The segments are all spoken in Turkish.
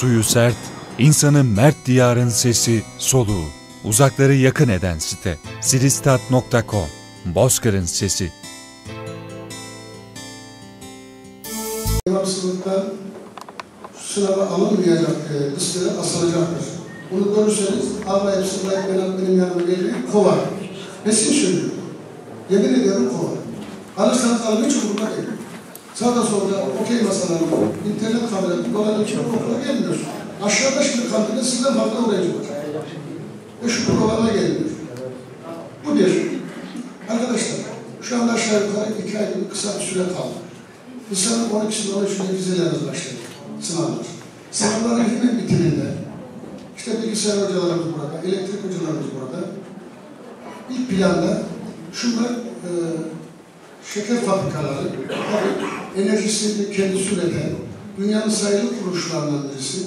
suyu sert, insanı mert diyarın sesi, soluğu. Uzakları yakın eden site. silistat.com Bozkır'ın sesi. Sınıftan sınava alınmayacak e, listeler asılacaktır. Bunu görürseniz Allah hepsini benim, benim yanıma gelir, kovar. Besin söylüyor. Yemin ediyorum kovar. Alırsanız alın hiç umurumda değil. Sağda solda okey masalarında, internet kamerası, dolaylı için okula gelmiyorsun. Aşağıda şimdi kantinde sizden öğrenci var. Ve şu programa gelmiyor. Bu bir. Arkadaşlar, şu anda aşağı yukarı iki ay gibi kısa bir süre kaldı. Lisanın 12'sinde 13'ünde vizelerimiz başladı. Sınavlar. Sınavların hemen bitiminde işte bilgisayar hocalarımız burada, elektrik hocalarımız burada. İlk planda şunlar e, şeker fabrikaları, enerjisini kendisi üreten dünyanın sayılı kuruluşlarından birisi.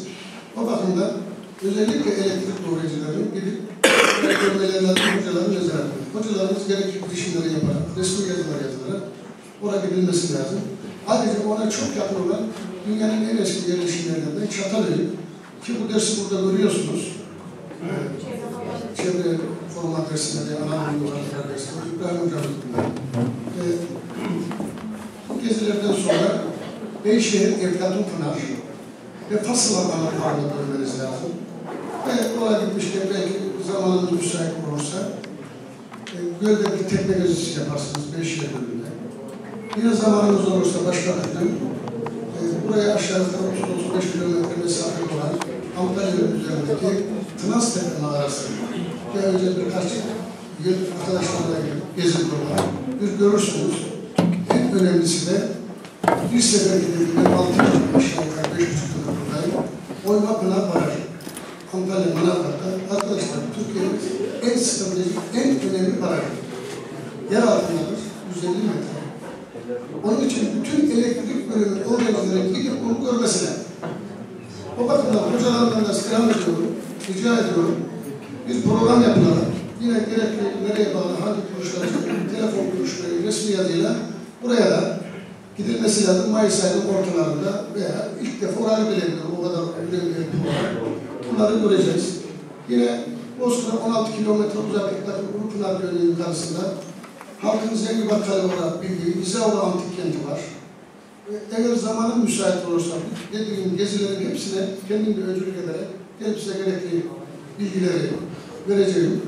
O bakımdan özellikle elektrik doğrayıcıları gidip görmelerine hocaların nezaretinde. Hocalarımız gerekli girişimleri yaparak, resmi yazılar yazarak oraya gidilmesi lazım. Ayrıca ona çok yakın olan dünyanın en eski yerleşimlerinden Çatalhöyük ki bu dersi burada görüyorsunuz. Ee, çevre forma dersinde de Anadolu dersinde İbrahim Hocamız bunlar. Ee, bu gezilerden sonra Beyşehir Eflatun Pınar ve Fasıl Alanlarını görmeniz lazım. Ve oraya gitmişken belki zamanınız müsait olursa e, gölde bir tekne gezisi yaparsınız Beyşehir Gölü'nde. Yine zamanımız olursa başka bir gün e, buraya aşağı yukarı 30-35 kilometre mesafe olan Antalya üzerindeki Tınaztepe mağarası ve önce birkaç yıl arkadaşlarla gezip burada bir görürsünüz. En önemlisi de bir sefer gidildiğinde 6 yıl aşağı yukarı 5,5 yıl buradayım. Oyma Pınar Barajı. Antalya Manavgat'ta arkadaşlar Türkiye'nin en stratejik, en önemli barajı. Yer altındadır. 150 metre. Onun için bütün elektrik bölümü öğrencilerin gidip bunu görmesi lazım. O bakımdan hocalarımdan da istirham ediyorum, rica ediyorum. Bir program yapılarak yine gerekli nereye bağlı, hangi kuruluşlar, telefon kuruluşları, resmi yazıyla buraya da gidilmesi lazım. Mayıs ayının ortalarında veya ilk defa orayı bilemiyorum. O kadar program. Bunları göreceğiz. Yine Bozkır'a 16 kilometre uzaklıktaki Ulupınar Gölü'nün yukarısında halkın zengin bakkalı olarak bildiği İzaura Antik Kenti var. Eğer zamanın müsait olursa dediğim gezilerin hepsine kendim de öncülük ederek gelip size gerekli bilgileri vereceğim.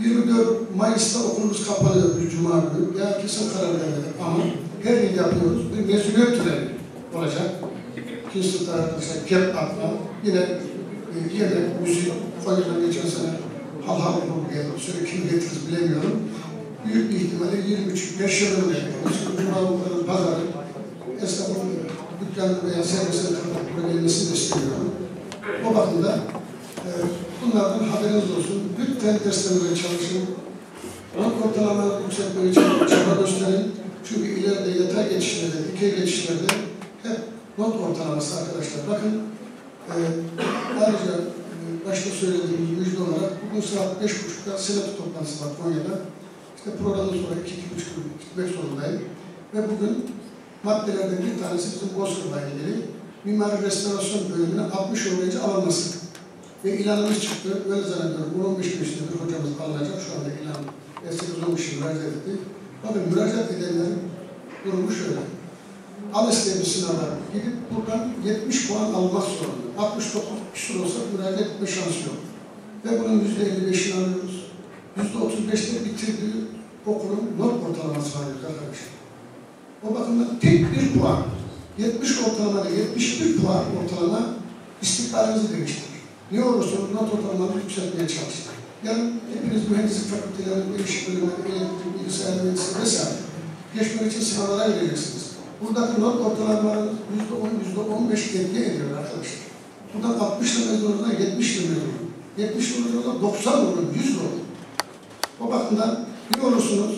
24 Mayıs'ta okulumuz kapalı bir cuma günü. Ya kesin karar vermedik ama her yıl yapıyoruz. Bir mezuniyet töreni olacak. İkinci arkadaşlar kep atma. Yine e, yemek, müzik, Konya'da geçen sene hal hal grubu geldi. Şöyle kim getiririz bilemiyorum. Büyük bir ihtimalle 23 Perşembe Cumhurbaşkanı pazarı esnafın dükkanı veya servisine kapatma gelmesini de istiyorum. O bakımda e, bunlardan haberiniz olsun. Lütfen derslerine çalışın. Not ortalama yükseltmeye çaba gösterin. Çünkü ileride yatay geçişlerde, dikey geçişlerde hep not ortalaması arkadaşlar. Bakın e, ayrıca e, başta söylediğimiz müjde olarak bugün saat beş buçukta senato toplantısı var Konya'da. İşte programdan sonra iki, iki buçuk gün gitmek zorundayım. Ve bugün maddelerden bir tanesi bizim Bozkır'la ilgili mimari restorasyon bölümüne 60 öğrenci alınması. Ve ilanımız çıktı. Öyle zannediyorum. 15 gün içinde bir hocamız alınacak. Şu anda ilan 8-10 kişi müracaat etti. Bakın müracaat edenlerin durumu şöyle. İsteyen sınava gidip buradan 70 puan almak zorunda. 69 küsur olsa müracaat etme şansı yok. Ve bunun %55'ini alıyoruz. %35'te bitirdiği okulun not ortalaması alıyoruz arkadaşlar. O bakımdan tek bir puan, 70 ortalamada 71 puan ortalama istikbalimizi değiştirir. Ne olursa not ortalamaları yükseltmeye çalışır. Yani hepiniz mühendislik fakültelerinin değişik bölümleri, elektrik, bilgisayar mühendisliği vesaire geçmek için sınavlara gireceksiniz. Buradaki not ortalamalarınız %10, %15 etki ediyor arkadaşlar. Buradan 60 lira mezun olduğunda 70 lira mezun 70 lira olduğunda 90 olur, 100 olur. O bakımdan bir olursunuz,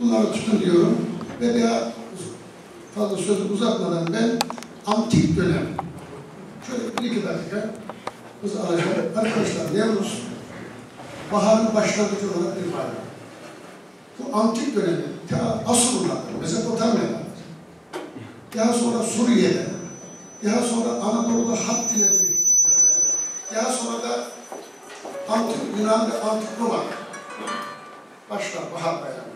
bunları tutun diyorum ve daha fazla sözü uzatmadan ben antik dönem, şöyle bir iki dakika hız alacağım. Arkadaşlar Nevruz, baharın başlangıcı olarak ifade Bu antik dönemi, ta Asur'da, Mezopotamya'da, daha sonra Suriye'de, daha sonra Anadolu'da Hat ile daha sonra da Antik Yunan ve Antik Roma başlar bahar bayramı.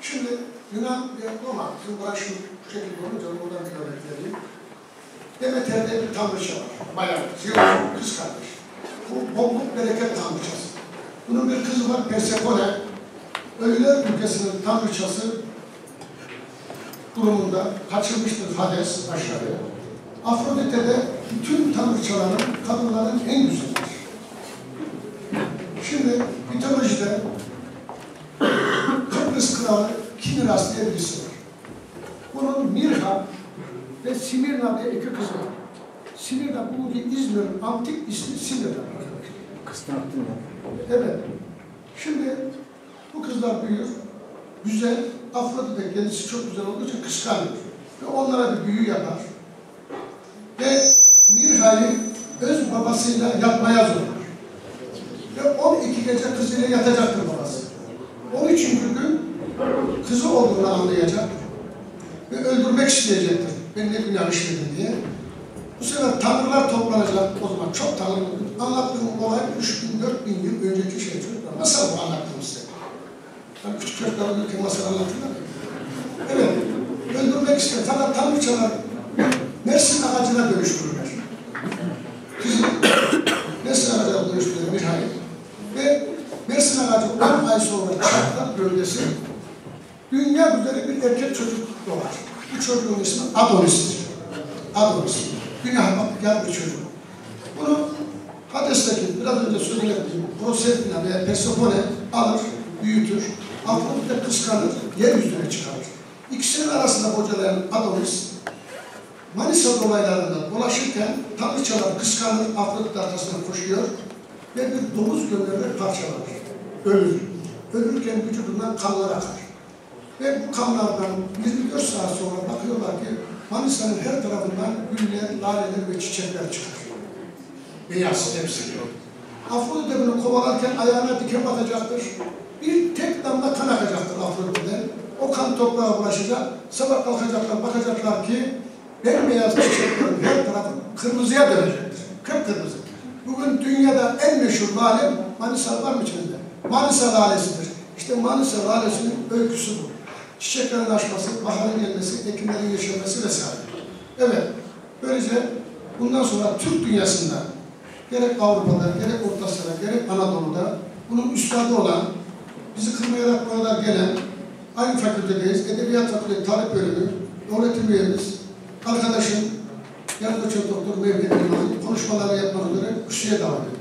Şimdi Yunan ve Roma, şimdi burası şu şekilde olunca oradan bir örnek vereyim. Demeter'de bir tanrıça var, Maya, Zeus, kız kardeş. Var Persefone. Ölüler ülkesinin tanrıçası durumunda kaçırmıştır Hades aşağıya. Afrodite de bütün tanrıçaların, kadınların en güzelidir. Şimdi mitolojide Kıbrıs kralı Kimiras diye birisi var. Bunun Mirha ve Simirna diye iki kızı var. Simirna bugünkü İzmir'in antik ismi Simirna. Kıstırttın ya. Evet. Şimdi bu kızlar büyür. Güzel. Afrodite kendisi çok güzel olduğu için kıskanıyor. Ve onlara bir büyü yapar. Ve Mirha'yı öz babasıyla yatmaya zorlar. Ve 12 gece kızıyla yatacaktır babası. 13. gün kızı olduğunu anlayacak ve öldürmek isteyecektir. Ben ne günah işledim diye. Bu sefer tanrılar toplanacak. O zaman çok tanrı. Anlattığım olay 3000 4000 yıl önceki şey çocuklar. Nasıl bu anlattım size? Ben küçük çocuklar uyurken masal anlatırlar ya. Evet. Öldürmek isteyen fakat tanrıçalar Mersin ağacına dönüştürürler. Mersin ağacına dönüştürürler nihayet. Ve Mersin ağacı 10 ay sonra çatlak bölgesi dünya güzeli bir erkek çocuk doğar. Bu çocuğun ismi Adonis'tir. Adonis. Günah batıkan bir çocuk. Bunu Hades'teki biraz önce sözünü ettiğim Proserpina veya Persefone alır, büyütür. Afrodite kıskanır, yeryüzüne çıkarır. İkisinin arasında bocalayan Adonis Manisa dolaylarında dolaşırken tanrıçalar kıskanır, Afrodite arkasından koşuyor ve bir domuz göndererek parçalanır. Ölür. Ölürken vücudundan kanlar akar. Ve bu kanlardan 24 saat sonra bakıyorlar ki Manisa'nın her tarafından güller, laleler ve çiçekler çıkar. Beyaz hepsi. Afrodite bunu kovalarken ayağına diken batacaktır. Bir tek damla kan akacaktır Afrodite'den. O kan toprağa bulaşacak. Sabah kalkacaklar, bakacaklar ki bembeyaz çiçeklerin her tarafı kırmızıya dönecektir. Kıpkırmızı. Bugün dünyada en meşhur lale Manisa var mı içinde? Manisa lalesidir. İşte Manisa lalesinin öyküsü bu. Çiçeklerin açması, baharın gelmesi, ekinlerin yeşermesi vesaire. Evet, böylece bundan sonra Türk dünyasında gerek Avrupa'da, gerek Orta Asya'da, gerek Anadolu'da bunun üstadı olan, bizi kırmayarak buralar gelen, aynı fakültedeyiz, Edebiyat Fakültesi Tarih Bölümü, öğretim üyemiz, arkadaşım, çok doktor İlman'ın konuşmaları yapmak üzere kürsüye davet ediyorum.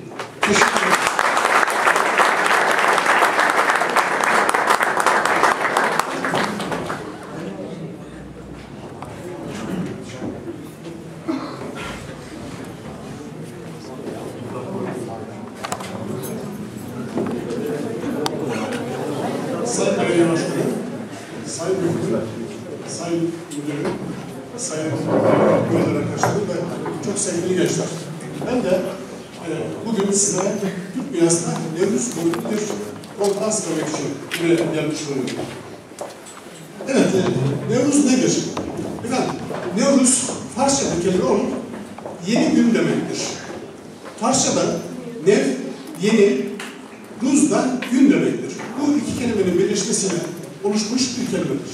Konferans vermek için buraya gelmiş bulunuyorum. Evet, e, Nevruz nedir? Efendim, Nevruz Farsça'da kelime olup yeni gün demektir. Farsça'da nev, yeni, Ruz da gün demektir. Bu iki kelimenin birleşmesiyle oluşmuş bir kelimedir.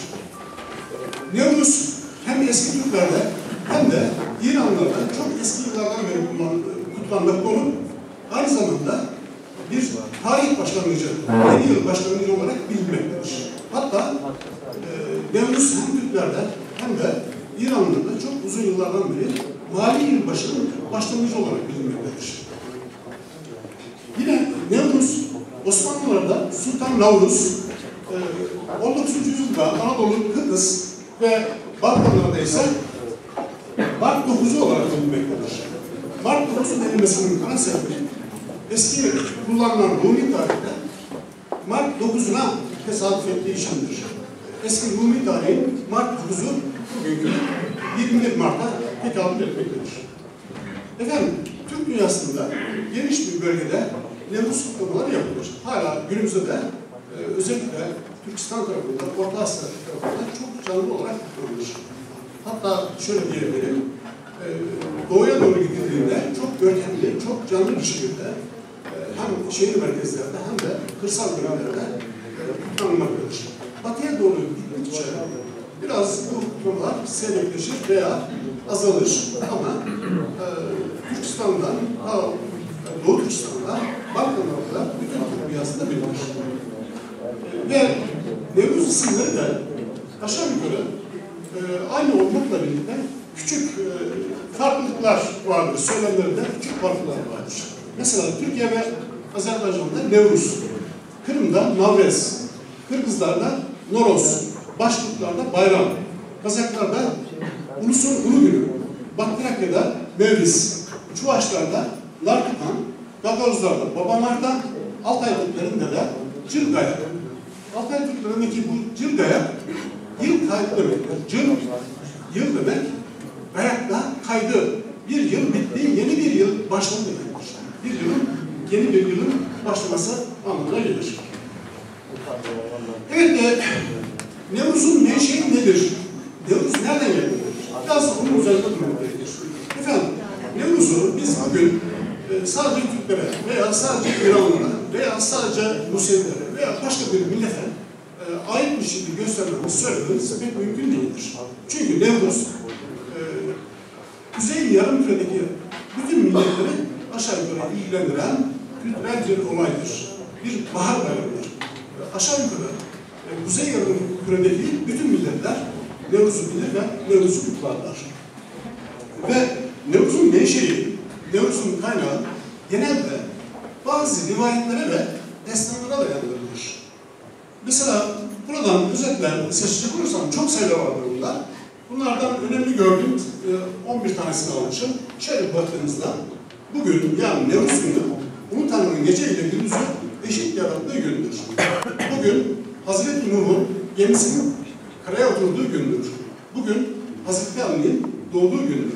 Nevruz hem eski Türklerde hem de İranlarda çok eski yıllardan beri kutlanmakta olup aynı zamanda bir tarih başlangıcı, yeni yıl başlangıcı olarak bilinmektedir. Hatta e, Nevruz hem hem de İranlarda çok uzun yıllardan beri mali yılbaşının başlangıcı olarak bilinmektedir. Yine Nevruz, Osmanlılar'da Sultan Navruz, e, 19. yüzyılda Anadolu, Kıbrıs ve Balkanlarda ise Mart 9'u olarak bilinmektedir. Mart 9'u denilmesinin ana sebebi eski kullanılan Rumi tarihte Mart 9'una tesadüf ettiği içindir. Eski Rumi tarihin Mart 9'u bugünkü 21 Mart'a tekabül etmektedir. Efendim, Türk dünyasında geniş bir bölgede Nevruz kutlamaları yapılır. Hala günümüzde de e, özellikle Türkistan tarafında, Orta Asya tarafında çok canlı olarak kutlanılır. Hatta şöyle diyebilirim, e, doğuya doğru gidildiğinde çok görkemli, çok canlı bir şekilde hem şehir merkezlerinde hem de kırsal bölgelerde kutlanmaktadır. Batıya doğru gittikçe biraz bu konular seyrekleşir veya azalır ama e, Türkistan'dan ta Doğu Türkistan'da Balkanlarda bütün Türk dünyasında bilinir. Ve Nevruz isimleri de aşağı yukarı e, aynı olmakla birlikte küçük e, farklılıklar vardır. Söylemlerinde küçük farklılıklar vardır. Mesela Türkiye ve Azerbaycan'da Nevruz, Kırım'da Navrez, Kırgızlar'da Noros, Başkırtlar'da Bayram, Kazaklar'da Ulusun Ulu Günü, Baktrakya'da Mevlis, Çuvaşlar'da Larkıtan, Gagavuzlar'da Babamar'da, Altay Türklerinde de Cırgaya. Altay Türklerindeki bu Cırgaya yıl kaydı demektir. Cır, yıl demek, gayakla kaydı. Bir yıl bitti, yeni bir yıl başladı demektir. Bir yılın, yeni bir yılın başlaması anlamına gelir. Evet, e, Nevruz'un menşei nedir? Nevruz nereden geldi? Biraz bunun üzerinde durmak gerekir. Efendim, Nevruz'u biz bugün e, sadece Türklere veya sadece İranlılara veya sadece Musevilere veya başka bir millete e, aitmiş gibi göstermemiz, söylememiz pek mümkün değildir. Çünkü Nevruz e, Kuzey Yarımküre'deki bütün milletleri aşağı yukarı ilgilendiren bir olaydır. Bir bahar bayramıdır. E, aşağı yukarı e, Kuzey Yarımküre'deki bütün milletler Nevruz'u bilir ve Nevruz'u kutlarlar. Ve Nevruz'un menşei, Nevruz'un kaynağı genelde bazı rivayetlere ve destanlara dayandırılır. Mesela buradan özetler seçecek olursam çok sayıda vardır bunlar. Bunlardan önemli gördüğüm e, 11 tanesini almışım. Şöyle baktığınızda bugün yani Nevruz günü Ulu Tanrı'nın gece ile gündüzü eşit yarattığı gündür. Bugün Hazreti Nuh'un gemisinin karaya oturduğu gündür. Bugün Hazreti Ali'nin doğduğu gündür.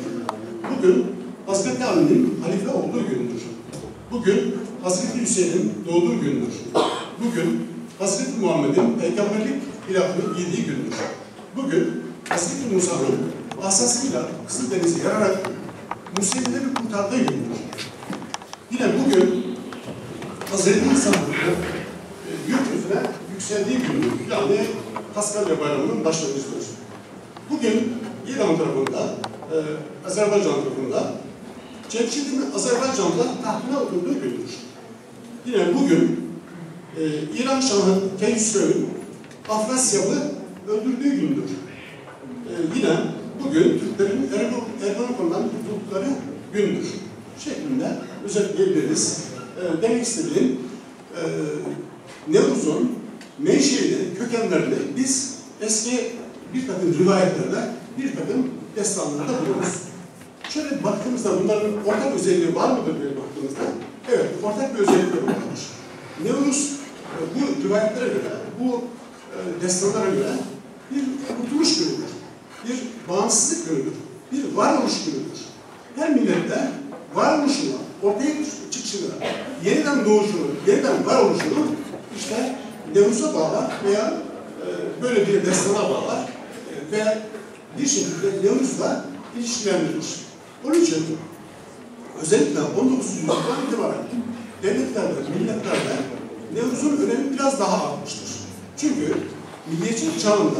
Bugün Hazreti Ali'nin halife olduğu gündür. Bugün Hazreti Hüseyin'in doğduğu gündür. Bugün Hazreti Muhammed'in peygamberlik ilahını giydiği gündür. Bugün Hazreti Musa'nın asasıyla Kızıldeniz'i yararak Musevileri kurtardığı gündür. Yine bugün Hazreti İsa'nın gökyüzüne yükseldiği gündür. Yani Paskalya Bayramı'nın başlangıcıdır. Bugün İran tarafında, e, Azerbaycan tarafında Cemşid'in Azerbaycan'da tahtına oturduğu gündür. Yine bugün e, İran Şahı Keyhüsrev'in Afrasyalı öldürdüğü gündür. E, yine bugün Türklerin Ergenekon'dan kurtuldukları gündür. Şeklinde özetleyebiliriz. E, demek istediğim e, Nevruz'un menşeini, kökenlerini biz eski bir takım rivayetlerle, bir takım destanlarda buluruz. Şöyle baktığımızda bunların ortak özelliği var mıdır diye baktığımızda, evet ortak bir özellikleri vardır. Nevruz e, bu rivayetlere göre, bu e, destanlara göre bir kurtuluş günüdür. Bir bağımsızlık günüdür. Bir varoluş günüdür. Her millette varoluşunu, ortaya çıkışını, yeniden doğuşunu, yeniden varoluşunu işte Nevruz'a bağlar veya e, böyle bir destana bağlar ve bir şekilde Nevruz'la ilişkilendirilir. Onun için özellikle 19. yüzyıldan itibaren devletlerde, milletlerde Nevruz'un önemi biraz daha artmıştır. Çünkü milliyetçilik çağında,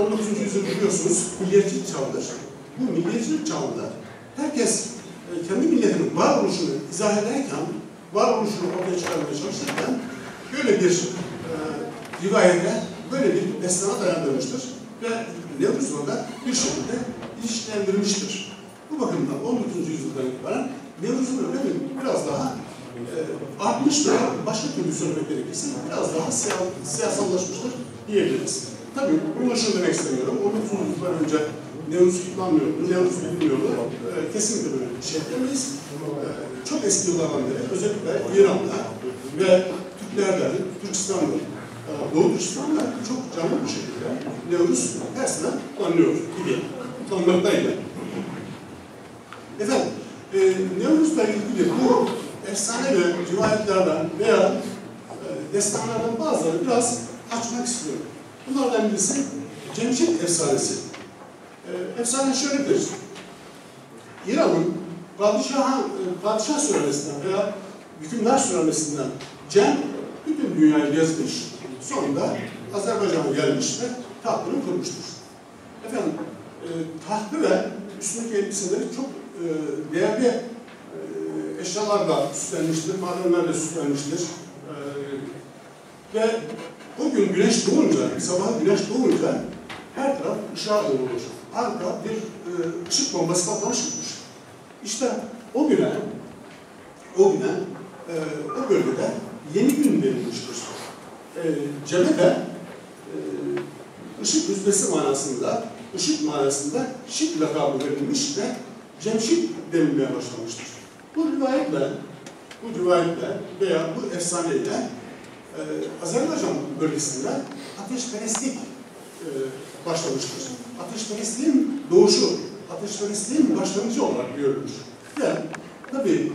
19. yüzyıl biliyorsunuz milliyetçilik çağıdır. Bu milliyetçilik çağında herkes kendi milletinin varoluşunu izah ederken, varoluşunu ortaya çıkarmaya çalışırken böyle bir e, rivayete, böyle bir destana dayandırmıştır ve Nevruz'la da bir şekilde ilişkilendirmiştir. Bu bakımdan 19. yüzyıldan itibaren Nevruz'un önemi biraz daha e, artmış veya başka türlü söylemek gerekirse biraz daha siya, siyasallaşmıştır diyebiliriz. Tabii bunu şunu demek istemiyorum. 19. yüzyıldan önce Nevruz kutlanmıyordu, Nevruz bilinmiyordu. E, kesinlikle böyle bir şey demeyiz. E, çok eski yıllardan beri özellikle İran'da ve Türklerde, Türkistan'da, e, Doğu Türkistan'da çok canlı bir şekilde Nevruz her sene kutlanıyor gibi. Kutlanmaktaydı. Efendim, e, ilgili bu efsane ve rivayetlerden veya e, destanlardan bazıları biraz açmak istiyorum. Bunlardan birisi Cemşit efsanesi. E, efsane şöyledir. İran'ın padişah, padişah süresinden veya hükümdar sülalesinden Cem bütün dünyayı gezmiş. Sonunda Azerbaycan'a gelmiş ve tahtını kurmuştur. Efendim, e, tahtı ve üstündeki elbiseleri çok e, değerli e, eşyalarla süslenmiştir, madenlerle süslenmiştir. E, ve o gün güneş doğunca, sabah güneş doğunca her taraf ışığa doğrulur. Arka bir e, ışık bombası patlamıştır. İşte o güne, o güne e, o bölgede yeni gün verilmiştir. E, Cebe de e, ışık hüzmesi manasında, ışık manasında şık lakabı verilmiş ve Cemşit denilmeye başlamıştır. Bu rivayetle, bu rivayetle veya bu efsaneyle e, Azerbaycan bölgesinde ateşperestlik başlamıştır. Ateşperestliğin doğuşu, ateşperestliğin başlangıcı olarak görülür. Ve tabii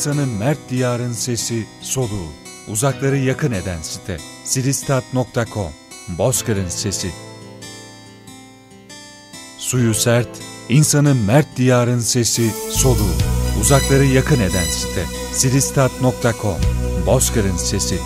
insanı mert diyarın sesi, soluğu, uzakları yakın eden site, silistat.com, Bozkır'ın sesi. Suyu sert, insanı mert diyarın sesi, soluğu, uzakları yakın eden site, silistat.com, Bozkır'ın sesi.